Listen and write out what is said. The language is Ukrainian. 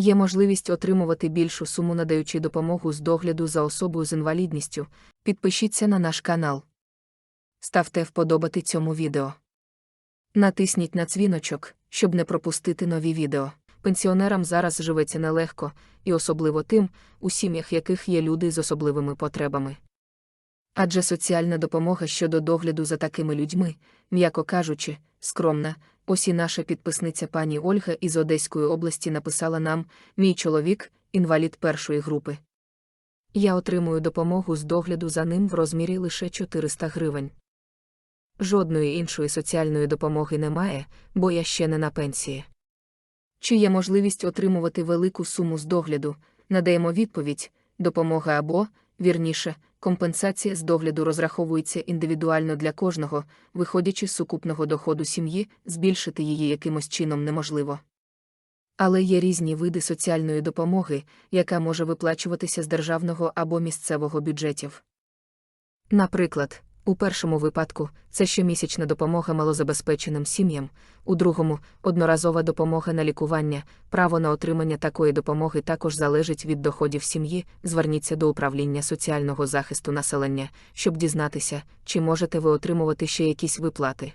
Є можливість отримувати більшу суму, надаючи допомогу з догляду за особою з інвалідністю. Підпишіться на наш канал. Ставте вподобати цьому відео. Натисніть на дзвіночок, щоб не пропустити нові відео. Пенсіонерам зараз живеться нелегко, і особливо тим, у сім'ях яких є люди з особливими потребами. Адже соціальна допомога щодо догляду за такими людьми, м'яко кажучи, скромна. Ось і наша підписниця пані Ольга із Одеської області написала нам: мій чоловік, інвалід першої групи. Я отримую допомогу з догляду за ним в розмірі лише 400 гривень. Жодної іншої соціальної допомоги немає, бо я ще не на пенсії. Чи є можливість отримувати велику суму з догляду, надаємо відповідь, допомога або, вірніше, компенсація з догляду розраховується індивідуально для кожного, виходячи з сукупного доходу сім'ї, збільшити її якимось чином неможливо. Але є різні види соціальної допомоги, яка може виплачуватися з державного або місцевого бюджетів. Наприклад, у першому випадку це щомісячна допомога малозабезпеченим сім'ям, у другому одноразова допомога на лікування. Право на отримання такої допомоги також залежить від доходів сім'ї. Зверніться до управління соціального захисту населення, щоб дізнатися, чи можете ви отримувати ще якісь виплати.